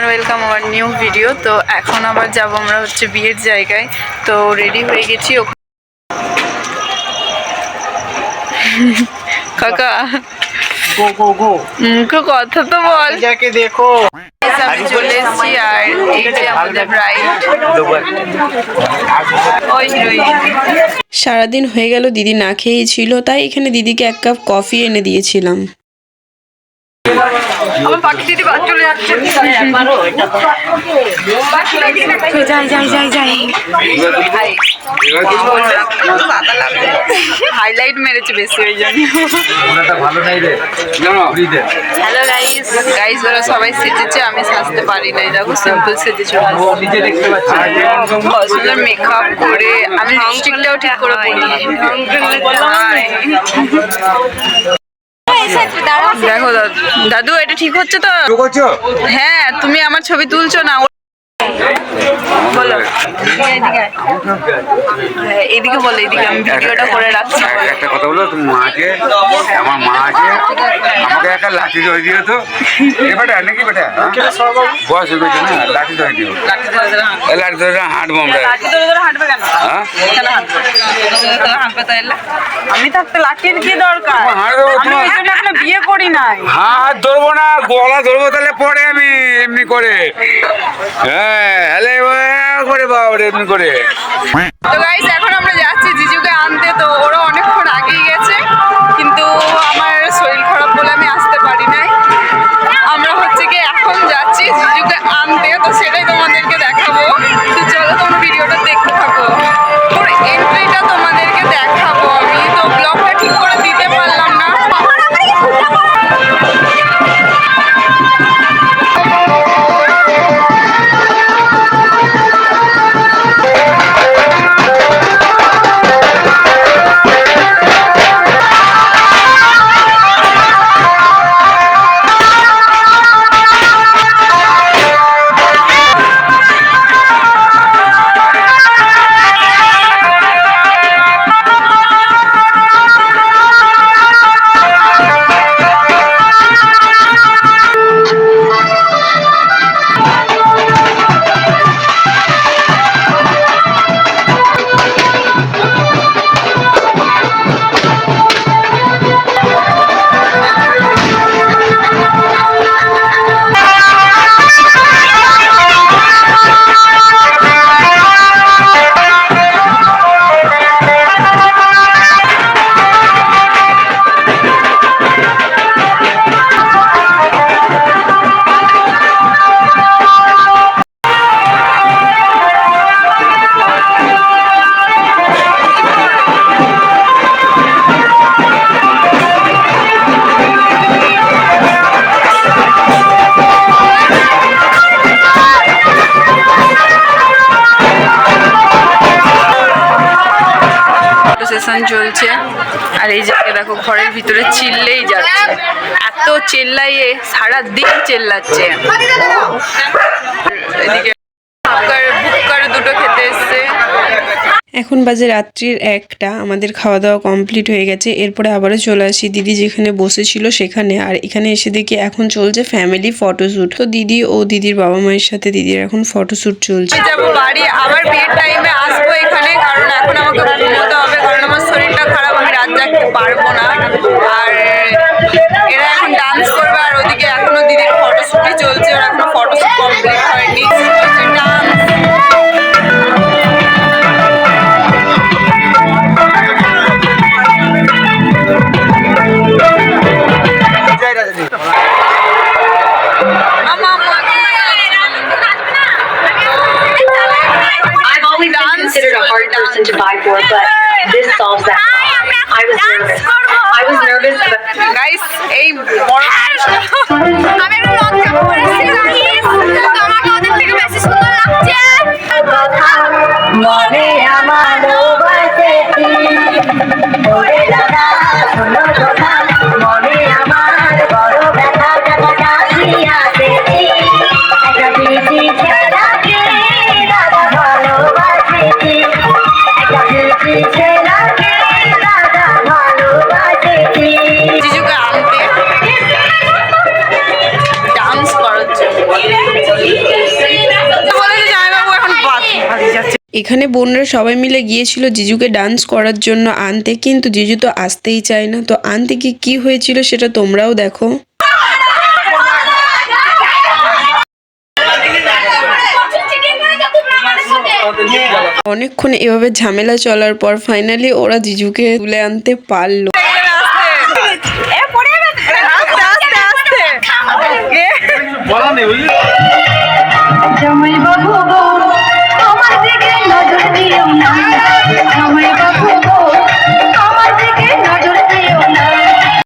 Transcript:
Everyone welcome আমার new video তো এখন আবার যাব আমরা হচ্ছে বিয়ের জায়গায়। তো রেডি হয়ে গেছি কাকা। গো গো গো। কথা তো বল। যাকে দেখো। আমি চলে এসেছি আর এই যে আমাদের ব্রাইড ওই। সারাদিন হয়ে গেল দিদি না খেয়েই ছিল তাই এখানে দিদিকে এক কাপ কফি এনে দিয়েছিলাম। আমার পাখি দিদি বাদ চলে যাচ্ছে যাই যাই যাই যাই হাইলাইট মেরেছে বেশি ওই জন্য ভালো নাই রে দে হ্যালো গাইস গাইস ওরা সবাই সেজেছে আমি সাজতে পারি নাই দেখো সিম্পল সুন্দর মেকআপ করে আমি লিপস্টিকটাও ঠিক করে পরি দেখো দাদু দাদু এটা ঠিক হচ্ছে তো? হ্যাঁ তুমি আমার ছবি তুলছো না এদিকে বলো এদিকে আমি ভিডিওটা করে রাখছি। একটা কথা বলো তুমি মাকে আমার মা আছে? আমাকে একটা লাঠি ধরে দিও তো। এ বেটা নাকি বেটা? হ্যাঁ? বয়স হয়ে গেছে না লাঠি ধরে দিও। লাঠি ধরে হাঁটবো আমরা। লাঠি ধরে ধরে হাঁটবে কেন? হ্যাঁ? কেন হাঁটবে? কেন হাঁটবে তাইলে? আমি থাকতে লাঠির কি দরকার? আমি বিয়ে করি নাই। হাত ধরবো না গলা ধরবো তাহলে পরে আমি এমনি করে। হ্যাঁ? হ্যালে করে বাবা এমনি করে। তো গাইস এখন আমরা যাচ্ছি জিজুকে আনতে, তো ওরা অনেকক্ষণ আগেই গেছে, কিন্তু আমার শরীর খারাপ বলে আমি আসতে পারি নাই। আমরা হচ্ছে কি এখন যাচ্ছি জিজুকে আনতে, তো সেটাই তোমাদেরকে দেখাবো। তো চলো তোমরা ভিডিওটা দেখতে থাকো। ওর এন্ট্রিটা তোমাদেরকে দেখাবো আমি। তো ব্লগটা ঠিক করে দিতে সেশন চলছে। আর এই জায়গায় দেখো ঘরের ভিতরে চিল্লেই যাচ্ছে। এত চেল্লাইয়ে সারা দিন চেল্লাচ্ছে। এদিকে বুকার বুকার দুটো খেতে এসছে। এখন বাজে রাত্রির একটা আমাদের খাওয়া দাওয়া কমপ্লিট হয়ে গেছে। এরপরে আবারও চলে আসি দিদি যেখানে বসেছিল সেখানে। আর এখানে এসে দেখি এখন চলছে ফ্যামিলি ফটোশ্যুট তো দিদি ও দিদির বাবা মায়ের সাথে দিদির এখন ফটোশ্যুট চলছে। যাব বাড়ি আবার বিয়ের টাইমে আসব এখানে কারণ এখন আমাকে ঘুমোতে হবে কারণ শরীরটা খারাপ আমি রাত জাগতে পারব না। আর এরা এখন ডান্স করবে আর ওদিকে এখনও দিদির ফটোশ্যুটই চলছে ওর এখনও ফটোশ্যুট কমপ্লিট হয়নি। Considered a hard person to buy for, but এই বড় আমি একটা লং জাম্প করেছি তো আমাকে ওদের থেকে বেশি সুন্দর লাগছে। এখানে বোনরা সবাই মিলে গিয়েছিল জিজুকে ডান্স করার জন্য। আনতে কিন্তু জিজু তো আসতেই চায় না। তো আনতে কি কি হয়েছিল সেটা তোমরাও দেখো। অনেকক্ষণ এভাবে ঝামেলা চলার পর ফাইনালি ওরা জিজুকে তুলে আনতে পারল। জামাই বাবু গো আমার দিকে